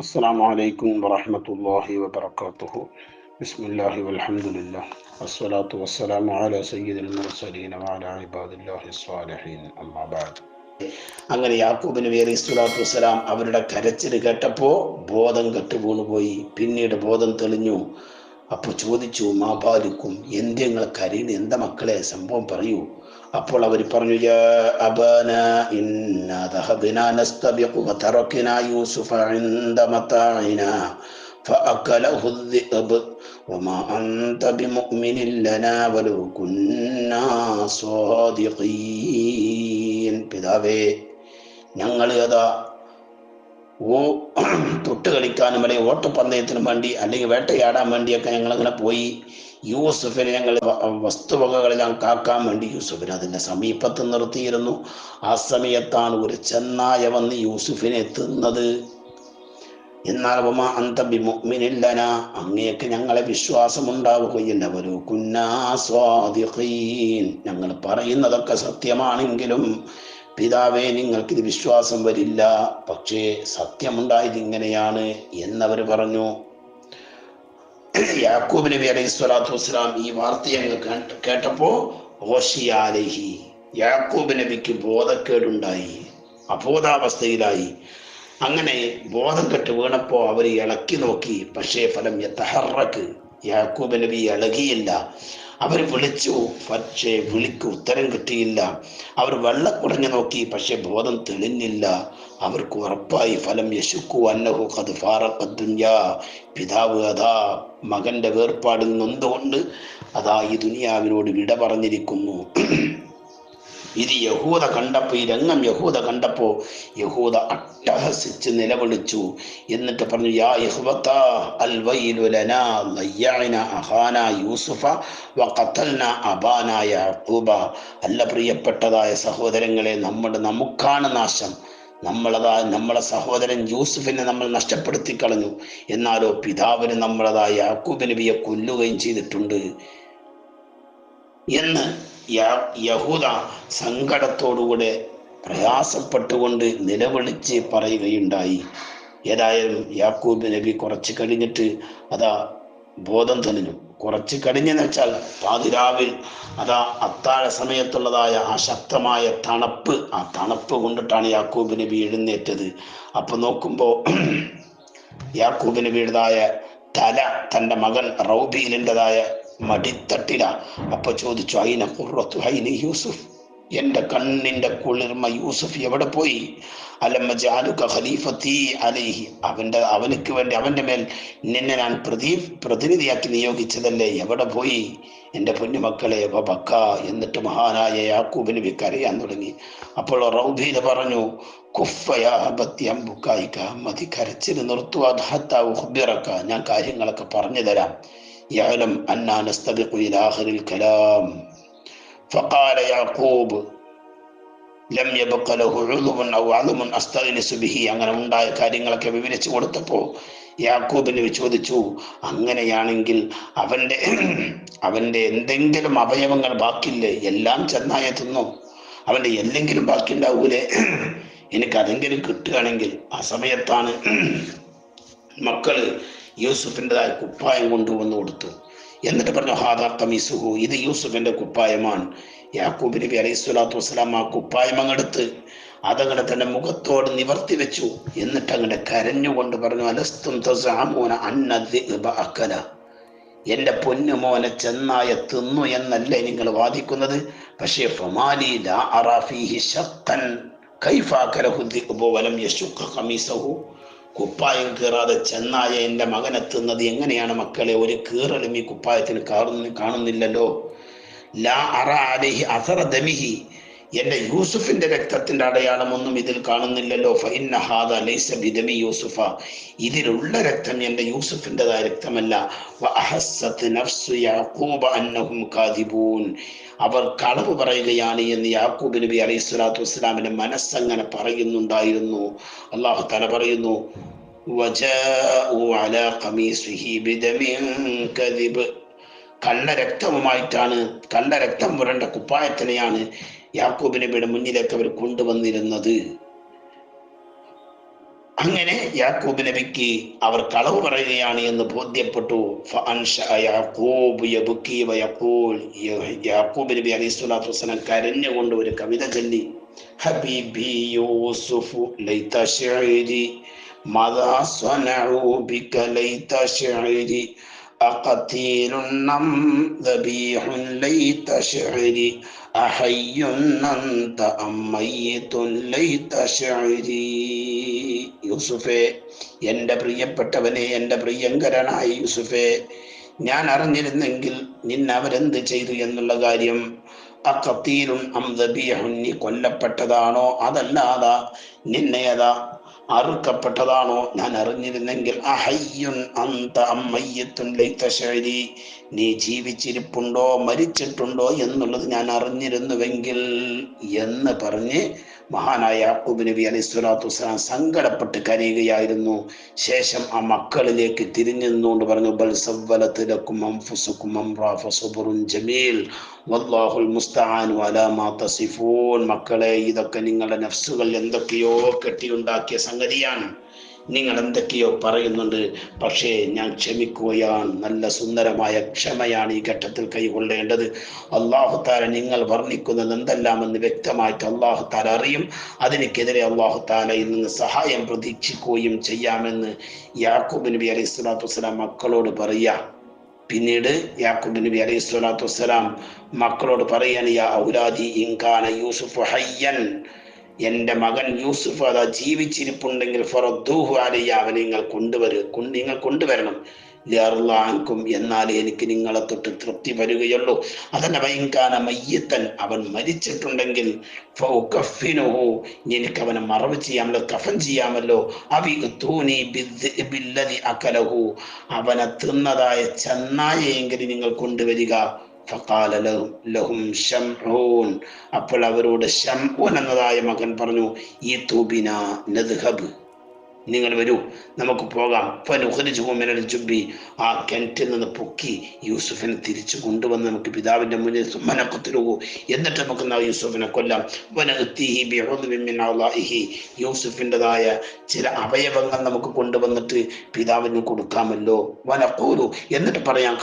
السلام عليكم ورحمة الله وبركاته بسم الله والحمد لله والصلاة والسلام على سيد المرسلين وعلى عباد الله الصالحين أما بعد അങ്ങനെ യാക്കൂബ് നബി അലൈഹി സ്വലാത്തു വസ്സലാം അവരുടെ കരച്ചിൽ കേട്ടപ്പോ ബോധം കെട്ട് വീണുപോയി പിന്നീട് ബോധം തെളിഞ്ഞു അപ്പൊ ചോദിച്ചു മാപാലിക്കും എന്തേ നിങ്ങൾ കരയുന്ന എന്താ മക്കളെ സംഭവം പറയൂ അപ്പോൾ അവർ പറഞ്ഞു യാ അബാന ഇന്നാ ذهبنا نستبق وتركنا يوسف عند متاعنا فأكله الذئب وما أنت بمؤمن لنا ولو كنا صادقين പിതാവേ ഞങ്ങൾ അതാ ഓ തൊട്ട് കളിക്കാനും അല്ലെങ്കിൽ ഓട്ടപ്പന്തയത്തിനും വേണ്ടി അല്ലെങ്കിൽ വേട്ടയാടാൻ വേണ്ടിയൊക്കെ ഞങ്ങൾ അങ്ങനെ പോയി. യൂസഫിനെ ഞങ്ങൾ വസ്തുവകകളെല്ലാം കാക്കാൻ വേണ്ടി യൂസഫിനെ അതിന്റെ സമീപത്ത് നിർത്തിയിരുന്നു. ആ സമയത്താണ് ഒരു ചെന്നായ വന്ന് യൂസുഫിനെ എത്തുന്നത് എന്നാൽ അന്തബിമുമിനില്ലന അങ്ങേക്ക് ഞങ്ങളെ വിശ്വാസമുണ്ടാവുകയില്ല. ഒരു കുന്നാസ്വാദിഖീൻ ഞങ്ങൾ പറയുന്നതൊക്കെ സത്യമാണെങ്കിലും പിതാവേ നിങ്ങൾക്കിത് വിശ്വാസം വരില്ല. പക്ഷേ സത്യമുണ്ടായത് ഇങ്ങനെയാണ് എന്നവർ പറഞ്ഞു. യാക്കൂബ് നബി അലൈഹി സ്വലാത്തു വസ്സലാം ഈ വാർത്തയങ്ങ് കേട്ടപ്പോ ഓഷിയാലഹി യാക്കൂബ് നബിക്ക് ബോധക്കേടുണ്ടായി അബോധാവസ്ഥയിലായി. അങ്ങനെ ബോധം കെട്ട് വീണപ്പോ അവർ ഇളക്കി നോക്കി. പക്ഷേ ഫലം യത്തഹറക്ക് യാക്കൂബ് നബി ഇളകിയില്ല. അവർ വിളിച്ചു. പക്ഷേ വിളിക്ക് ഉത്തരം കിട്ടിയില്ല. അവർ വെള്ളക്കുടഞ്ഞു നോക്കി. പക്ഷേ ബോധം തെളിഞ്ഞില്ല. അവർക്ക് ഉറപ്പായി. ഫലം യശുക്കു അന്നഹു കത് ഫാറക്കദ്ദുന്യാ പിതാവ് അതാ. മകന്റെ വേർപാടിൽ നൊന്തുകൊണ്ട് അതാ ഈ ദുനിയാവിനോട് വിട പറഞ്ഞിരിക്കുന്നു. ഇത് യഹൂദ കണ്ടപ്പോൾ ഈ രംഗം യഹൂദ കണ്ടപ്പോൾ യഹൂദ അട്ടഹസിച്ച് നിലവിളിച്ചു. എന്നിട്ട് പറഞ്ഞു യാ യഹ്വത അൽ വൈലുലന അഹാന യൂസുഫ വഖതൽന അബാന യാഖൂബ അല്ല പ്രിയപ്പെട്ടതായ സഹോദരങ്ങളെ നമ്മുടെ നമുക്കാണ് നാശം. നമ്മളതാ നമ്മളെ സഹോദരൻ യൂസുഫിനെ നമ്മൾ നഷ്ടപ്പെടുത്തി കളഞ്ഞു. എന്നാലോ പിതാവിന് നമ്മളതായ യാക്കൂബ് നബിയെ കൊല്ലുകയും ചെയ്തിട്ടുണ്ട് എന്ന് യഹൂദ സങ്കടത്തോടുകൂടെ പ്രയാസപ്പെട്ടുകൊണ്ട് നിലവിളിച്ച് പറയുകയുണ്ടായി. ഏതായാലും യാക്കൂബ് നബി കുറച്ച് കഴിഞ്ഞിട്ട് അതാ ബോധം തെളിഞ്ഞു. കുറച്ച് കഴിഞ്ഞെന്ന് വെച്ചാൽ പാതിരാവിൽ അതാ അത്താഴ സമയത്തുള്ളതായ ആ ശക്തമായ തണുപ്പ് ആ തണുപ്പ് കൊണ്ടിട്ടാണ് യാക്കൂബ് നബി എഴുന്നേറ്റത്. അപ്പൊ നോക്കുമ്പോൾ യാക്കൂബ് നബിയുടേതായ തല തന്റെ മകൻ റൗബീലിന്റെതായ മടിത്തട്ടില. അപ്പൊ ചോദിച്ചു അയിന കുറത്തു ഹൈനി യൂസുഫ്? എന്റെ കണ്ണിന്റെ കുളിർമ യൂസുഫ് എവിടെ പോയി? അലമ്മ ജാലുക ഖലീഫത്തി അലൈഹി. അവന്റെ അവനക്ക് വേണ്ടി അവന്റെ മേൽ നിന്നെ ഞാൻ പ്രതി പ്രതിനിധിയാക്കി നിയോഗിച്ചതല്ലേ? എവിടെ പോയി? എന്റെ പൊന്നുമക്കളെ ബക്ക എന്നിട്ട് മഹാനായ യാക്കൂബിന് വിക്കറിയാൻ തുടങ്ങി. അപ്പോൾ റൗബീല പറഞ്ഞു കുഫയാ മതി കരച്ചിൽ നിർത്തുവാ ഞാൻ കാര്യങ്ങളൊക്കെ പറഞ്ഞു തരാം. يعلم أننا نستبق إلى آخر الكلام فقال يعقوب ലം യബഖ ലഹു ഉളുവൻ ഔ അളുമുൻ അസ്തഗ്നിസു ബിഹി അങ്ങനെ ഉണ്ടായ കാര്യങ്ങളൊക്കെ വിവരിച്ചു കൊടുത്തപ്പോൾ യാക്കൂബിന് ചോദിച്ചു അങ്ങനെയാണെങ്കിൽ അവൻ്റെ അവൻ്റെ എന്തെങ്കിലും അവയവങ്ങൾ ബാക്കിയില്ലേ എല്ലാം ചെന്നായ തിന്നു അവൻ്റെ എന്തെങ്കിലും ബാക്കി ഉണ്ടാവൂലേ എനിക്ക് അതെങ്കിലും കിട്ടുകയാണെങ്കിൽ ആ സമയത്താണ് മക്കള് യൂസുഫിന്റെതായ കുപ്പായം കൊണ്ടുവന്ന് കൊടുത്തു. എന്നിട്ട് പറഞ്ഞു ഹാദാ കമീസുഹു ഇത് യൂസുഫിന്റെ കുപ്പായമാണ്. യാക്കൂബ് നബി അലൈഹി സ്വലാത്തു വസ്സലാം ആ കുപ്പായം അങ്ങെടുത്ത് അതങ്ങടെ തന്നെ മുഖത്തോട് നിവർത്തി വെച്ചു. എന്നിട്ട് അങ്ങനെ കരഞ്ഞുകൊണ്ട് പറഞ്ഞു അലസ്തും തസാമോന അക്കല. എന്റെ പൊന്നു മോനെ ചെന്നായ തിന്നു എന്നല്ലേ നിങ്ങൾ വാദിക്കുന്നത്? പക്ഷേ ഫമാലി ലാ അറാഫിഹി ശക്തൻ കൈഫാക്കലഹു വലം യശുഖ ഖമീസഹു. കുപ്പായം കീറാതെ ചെന്നായ എന്റെ മകൻ മകനെത്തുന്നത് എങ്ങനെയാണ് മക്കളെ? ഒരു കീറലും ഈ കുപ്പായത്തിന് കാണുന്നില്ലല്ലോ. ലാ അറ അലഹി അസറ ദമിഹി. എന്റെ യൂസുഫിന്റെ രക്തത്തിന്റെ അടയാളമൊന്നും ഇതിൽ കാണുന്നില്ലല്ലോ. ലൈസ ബിദമി യൂസുഫ. ഇതിലുള്ള രക്തം എന്റെ യൂസുഫിന്റെതായ രക്തമല്ല. അന്നഹും കാദിബൂൻ. അവർ കളവ് പറയുകയാണ് എന്ന് യാക്കൂബ് നബി അലൈഹി സ്വലാത്തു വസ്സലാമിന്റെ മനസ്സങ്ങനെ പറയുന്നുണ്ടായിരുന്നു. അള്ളാഹു തല പറയുന്നു കള്ള രക്തവുമായിട്ടാണ് കള്ള രക്തം പുരണ്ട കുപ്പായത്തിനെയാണ് യാക്കൂബ് നബിയുടെ മുന്നിലേക്ക് അവർ കൊണ്ടുവന്നിരുന്നത്. അങ്ങനെ യാക്കൂബ് നബിക്ക് അവർ കളവ് പറയുകയാണ് എന്ന് ബോധ്യപ്പെട്ടു. യാക്കൂബ് നബി അലൈഹി കരഞ്ഞുകൊണ്ട് ഒരു കവിത ചൊല്ലി. ഹബീബി യൂസുഫു ലൈത ശിഅരി മദാ സ്വനഉ ബിക ലൈത ശിഅരി. أقتيل أم ذبيح ليت شعري أحي أنت أم ميت ليت شعري യൂസുഫേ എൻ്റെ പ്രിയപ്പെട്ടവനെ എൻ്റെ പ്രിയങ്കരനായ യൂസുഫേ ഞാൻ അറിഞ്ഞിരുന്നെങ്കിൽ നിന്നെ അവരെന്ത് ചെയ്തു എന്നുള്ള കാര്യം അക്കത്തീലും അംദബിയഹുൻ നീ കൊല്ലപ്പെട്ടതാണോ അതല്ലാതെ നിന്നെ അതാ അറുക്കപ്പെട്ടതാണോ? ഞാൻ അറിഞ്ഞിരുന്നെങ്കിൽ നീ ജീവിച്ചിരിപ്പുണ്ടോ? മരിച്ചിട്ടുണ്ടോ? എന്നുള്ളത് ഞാൻ അറിഞ്ഞിരുന്നുവെങ്കിൽ എന്ന് പറഞ്ഞ് മഹാനായ യാക്കൂബ് നബി അലൈഹി സ്വലാത്തു വസ്സലാം സങ്കടപ്പെട്ട് കരയുകയായിരുന്നു. ശേഷം ആ മക്കളിലേക്ക് തിരിഞ്ഞു നിന്നുകൊണ്ട് പറഞ്ഞു ബൽ സവ്വലത്തിലക്കും അംഫുസുക്കും അംറാ ഫസുബുറുൻ ജമീൽ. വല്ലാഹുൽ മുസ്തആൻ വലാ മാ തസിഫൂൻ. മക്കളെ ഇതൊക്കെ നിങ്ങളുടെ നഫ്സുകൾ എന്തൊക്കെയോ കെട്ടിയുണ്ടാക്കിയ സംഗതിയാണ്. നിങ്ങൾ എന്തൊക്കെയോ പറയുന്നുണ്ട്. പക്ഷേ ഞാൻ ക്ഷമിക്കുകയാണ്. നല്ല സുന്ദരമായ ക്ഷമയാണ് ഈ ഘട്ടത്തിൽ കൈകൊള്ളേണ്ടത്. അള്ളാഹു താല നിങ്ങൾ വർണിക്കുന്നത് എന്തെല്ലാമെന്ന് വ്യക്തമായിട്ട് അള്ളാഹു താല അറിയും. അതിനെതിരെ അള്ളാഹു താലയിൽ നിന്ന് സഹായം പ്രതീക്ഷിക്കുകയും ചെയ്യാമെന്ന് യാക്കൂബ് നബി അലൈഹി സ്വലാത്തു വസ്സലാം മക്കളോട് പറയാ. പിന്നീട് യാക്കൂബ് നബി അലൈഹി സ്വലാത്തു വസ്സലാം മക്കളോട് പറയാൻ യാ ഔലാദി ഇൻകാന യൂസുഫ് ഹയ്യൻ എന്റെ മകൻ യൂസുഫ് അതാ ജീവിച്ചിരിപ്പുണ്ടെങ്കിൽ ഫറദ്ദൂഹു അലയ്യ അവനെ നിങ്ങൾ കൊണ്ടുവരും നിങ്ങൾ കൊണ്ടുവരണം. ലിയർലാൻകും എന്നാൽ എനിക്ക് നിങ്ങളെ തൊട്ട് തൃപ്തി വരികയുള്ളൂ. അതല്ല വൈകാന മയ്യത്തൻ അവൻ മരിച്ചിട്ടുണ്ടെങ്കിൽ എനിക്ക് അവനെ മറവ് ചെയ്യാമല്ലോ കഫൻ ചെയ്യാമല്ലോ. അകലഹു അവനെ തിന്നതായ ചെന്നായെങ്കിലും നിങ്ങൾ കൊണ്ടുവരിക. ലഹും അപ്പോൾ അവരോട് എന്നതായ മകൻ പറഞ്ഞു ഈ തൂബിന നദ്ഹബ്. നിങ്ങൾ വരൂ. നമുക്ക് പോകാം. ഫനുഹരിജുമിനൽ ചുംബി ആ കിണറ്റിൽ നിന്ന് പൊക്കി യൂസുഫിനെ തിരിച്ചു കൊണ്ടുവന്ന് നമുക്ക് പിതാവിന്റെ മുന്നിൽ സുമ്മനക്കത്തിലുകൂ എന്നിട്ട് നമുക്ക് യൂസുഫിനെ കൊല്ലാം. യൂസുഫിന്റെതായ ചില അവയവങ്ങൾ നമുക്ക് കൊണ്ടുവന്നിട്ട് പിതാവിന് കൊടുക്കാമല്ലോ. വനക്കൂലു എന്നിട്ട് പറയാം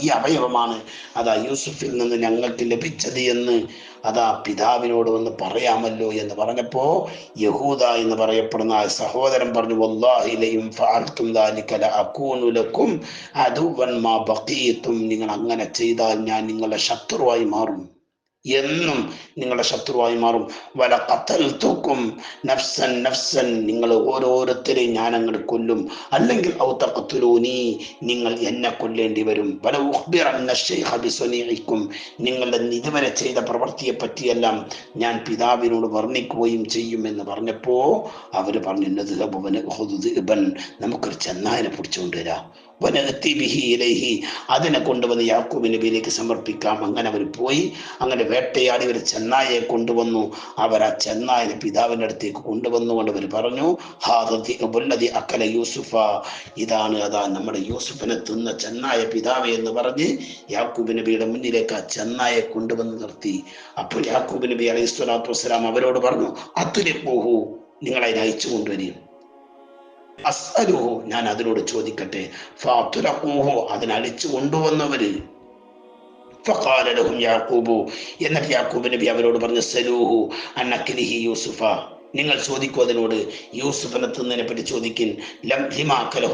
ഈ അവയവമാണ് അതാ യൂസുഫിൽ നിന്ന് ഞങ്ങൾക്ക് ലഭിച്ചത് എന്ന് അതാ പിതാവിനോട് വന്ന് പറയാമല്ലോ എന്ന് പറഞ്ഞപ്പോ യഹൂദ എന്ന് പറയപ്പെടുന്ന ആ സഹോദരൻ പറഞ്ഞു വല്ലാഹിലയും ഫഅൽതും ദാലിക ലഅകൂനു ലക്കും അദുവൻ മാ ബഖീതും നിങ്ങൾ അങ്ങനെ ചെയ്താൽ ഞാൻ നിങ്ങളുടെ ശത്രുവായി മാറും. എന്നും നിങ്ങളുടെ ശത്രുവായി മാറും. വല കത്തൽ തൂക്കും. നഫ്സൻ നഫ്സൻ നിങ്ങൾ ഓരോരുത്തരെയും ഞാൻ കൊല്ലും. അല്ലെങ്കിൽ ഔത്തക്കത്തുലൂനി നിങ്ങൾ എന്നെ കൊല്ലേണ്ടി വരും. വല ഉഹ്ബിറിക്കും നിങ്ങളുടെ ഇതുവരെ ചെയ്ത പ്രവൃത്തിയെ പറ്റിയെല്ലാം ഞാൻ പിതാവിനോട് വർണിക്കുകയും ചെയ്യും എന്ന് പറഞ്ഞപ്പോ അവർ പറഞ്ഞു "നദ്ഹബു വനഖുദു നമുക്കൊരു ചെന്നായനെ പിടിച്ചുകൊണ്ട് വരാം വനഅത്തി ബിഹി ഇലൈഹി. അതിനെ കൊണ്ടുവന്ന് യാക്കൂബ് നബിയിലേക്ക് സമർപ്പിക്കാം. അങ്ങനെ അവർ പോയി. അങ്ങനെ വേട്ടയാടി ഒരു ചെന്നായെ കൊണ്ടുവന്നു. അവർ ആ ചെന്നായിനെ പിതാവിന്റെ അടുത്തേക്ക് കൊണ്ടുവന്നുകൊണ്ട് അവർ പറഞ്ഞു ഹാദി അക്കല യൂസുഫ. ഇതാണ് അതാ നമ്മുടെ യൂസുഫിനെ തിന്ന ചെന്നായ പിതാവേ എന്ന് പറഞ്ഞ് യാക്കൂബ് നബിയുടെ മുന്നിലേക്ക് ആ ചെന്നായെ കൊണ്ടുവന്ന് നിർത്തി. അപ്പോൾ യാക്കൂബ് നബി അലൈഹി സ്വലാത്തു വസ്സലാം അവരോട് പറഞ്ഞു അത്തുലെ പോഹു നിങ്ങളെ അയച്ചു കൊണ്ടുവരും ഞാൻ അതിനോട് ചോദിക്കട്ടെ. അതിനടിച്ചു കൊണ്ടുവന്നവര്. ഫഖാല ലഹും യാക്കൂബു. എന്നിട്ട് യാക്കൂബ് നബി അവരോട് പറഞ്ഞു സലൂഹു അന്നക്കിലിഹി യൂസുഫ. നിങ്ങൾ ചോദിക്കൂ അതിനോട് യൂസുഫിനെ തിന്നതിനെ പറ്റി ചോദിക്കൻ. ലം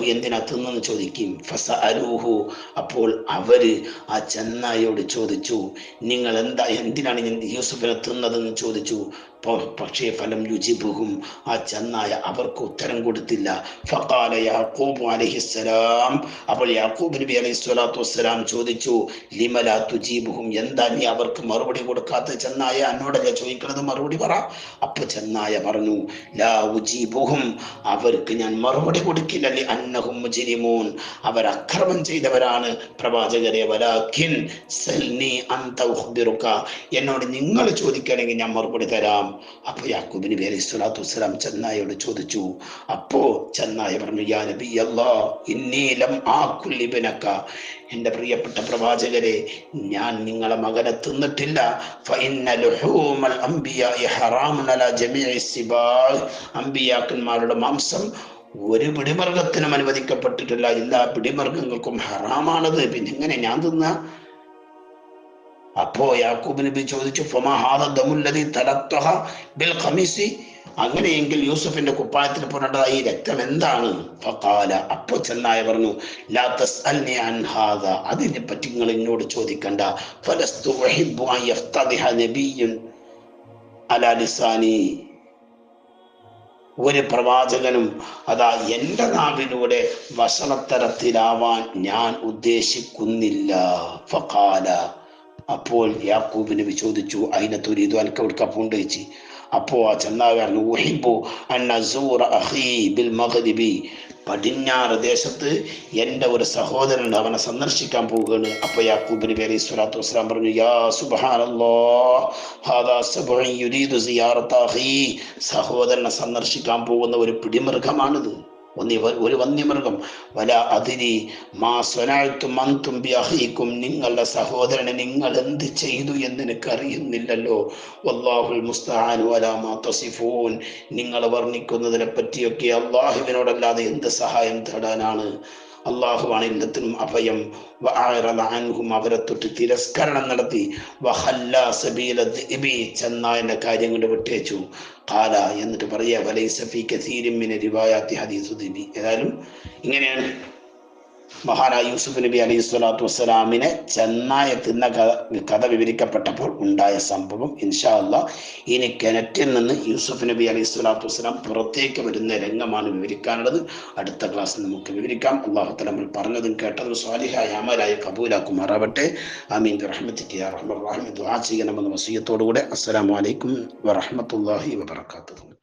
എന്തിനാ തിന്നെന്ന് ചോദിക്കും ഫസ അലൂഹു അപ്പോൾ അവർ ആ ചെന്നായോട് ചോദിച്ചു നിങ്ങൾ എന്താ എന്തിനാണ് യൂസുഫിനെ തിന്നതെന്ന് ചോദിച്ചു? പക്ഷേ ഫലം യുജിബുഹും ആ ചെന്നായ അവർക്ക് ഉത്തരം കൊടുത്തില്ല. ഫഖാല യാക്കൂബ് അലൈഹിസ്സലാം. അപ്പോൾ യാക്കൂബ് നബി അലൈഹി സ്വലാത്തു വസ്സലാം ചോദിച്ചു ലിമല തുജീബുഹും? എന്താ നീ അവർക്ക് മറുപടി കൊടുക്കാത്ത ചെന്നായ എന്നോടല്ല ചോദിക്കുന്നത് മറുപടി പറ. അപ്പൊ ചെന്നായ പറഞ്ഞു ലാ ഉജീബുഹും അവർക്ക് ഞാൻ മറുപടി കൊടുക്കില്ല. അന്നഹും മുജ്രിമൂൻ. അവർ അക്രമം ചെയ്തവരാണ് പ്രവാചകരെ. വലാഖിൻ സൽനി അന്ത ഉഖ്ബിറുക എന്നോട് നിങ്ങൾ ചോദിക്കണമെങ്കിൽ ഞാൻ മറുപടി തരാം. അപ്പൊ യാക്കൂബ് നബി അലൈഹി സ്വലാത്തു വസ്സലാം ചെന്നായോട് ചോദിച്ചു അപ്പോ? ചെന്നായ പറഞ്ഞു യാ നബി അല്ലാ ഇന്നീലം ആ കുല്ലിബനക്ക എന്റെ പ്രിയപ്പെട്ട പ്രവാചകരെ ഞാൻ നിങ്ങളെ മകനെ തിന്നിട്ടില്ല. അമ്പിയാക്കന്മാരുടെ മാംസം ഒരു പിടിമൃഗത്തിനും അനുവദിക്കപ്പെട്ടിട്ടില്ല. എല്ലാ പിടിമൃഗങ്ങൾക്കും ഹറാമാണത്. പിന്നെ എങ്ങനെ ഞാൻ തിന്ന? അപ്പോ യാക്കൂബ് നബി ചോദിച്ചു ബിൽ ഖമീസി? അങ്ങനെയെങ്കിൽ യൂസഫിന്റെ കുപ്പായത്തിൽ പോരേണ്ടതാ ഈ രക്തം എന്താണ്? ഫഖാല. അപ്പോ ചെന്നായ പറഞ്ഞു ലാ ഹാദ. അതിനെ പറ്റി നിങ്ങൾ എന്നോട് ചോദിക്കണ്ട. ഫലസ്തു ഒരു പ്രവാചകനും അതാ എന്റെ നാവിലൂടെ വസണത്തരത്തിലാവാൻ ഞാൻ ഉദ്ദേശിക്കുന്നില്ല. ഫഖാല. അപ്പോൾ യാക്കൂബ് നബി ചോദിച്ചു അതിനെ തുരീതു അനക്ക് അപ്പോൾ ആ ആ ചെന്നാകാരൻ ഊഹിബു അന്നസൂറ അഖീ ബിൽ മഗ്രിബി. പടിഞ്ഞാറ് ദേശത്ത് എന്റെ ഒരു സഹോദരൻ അവനെ സന്ദർശിക്കാൻ പോവുകയാണ്. അപ്പൊ യാക്കൂബിന് പേരെ സ്വലാത്തു വസ്സലാം പറഞ്ഞു യാ അഖീ സഹോദരനെ സന്ദർശിക്കാൻ പോകുന്ന ഒരു പിടിമൃഗമാണിത്. ഒന്ന് ഒരു വന്യമൃഗം. വല അതിരി മാ സ്വനാഴ്ത്തും മന്തും ബിഅഹീക്കും. നിങ്ങളുടെ സഹോദരനെ നിങ്ങൾ എന്ത് ചെയ്തു എന്ന് എനിക്ക് അറിയുന്നില്ലല്ലോ വല്ലാഹുൽ അലാമാ തസിഫൂൻ. നിങ്ങൾ വർണിക്കുന്നതിനെ പറ്റിയൊക്കെ അള്ളാഹുവിനോടല്ലാതെ എന്ത് സഹായം തേടാനാണ്? അള്ളാഹുവാണ് എല്ലാത്തിനും അഭയം. അവരെ തൊട്ട് തിരസ്കരണം നടത്തി. വഹല്ല സബീല കൊണ്ട് വിട്ടേച്ചു. കാല എന്നിട്ട് പറയാ വലൈസഫി കസീരിമിന് റിവായാത്തി ഹദീസു ദിബി. ഏതായാലും ഇങ്ങനെയാണ് മഹാനായ യൂസുഫ് നബി അലൈഹി സ്വലാത്തു വസ്സലാമിനെ ചെന്നായ തിന്ന കഥ വിവരിക്കപ്പെട്ടപ്പോൾ ഉണ്ടായ സംഭവം ഇൻഷാ അല്ല ഇനി കിണറ്റിൽ നിന്ന് യൂസുഫ് നബി അലൈഹി സ്വലാത്തു വസ്സലാം പുറത്തേക്ക് വരുന്ന രംഗമാണ് വിവരിക്കാനുള്ളത്. അടുത്ത ക്ലാസ്സിൽ നമുക്ക് വിവരിക്കാം. അള്ളാഹു നമ്മൾ പറഞ്ഞതും കേട്ടതും സ്വാലിഹായ അമലായി കബൂലാക്കുമാറാവട്ടെ ആമീൻ. റഹ്മത്തിക്ക് റഹ്മർ റഹീം. ദുആ ചെയ്യണമെന്ന വസീയത്തോടുകൂടെ. അസ്സലാമു അലൈക്കും വറഹ്മത്തുള്ളാഹി വബറകാതുഹു.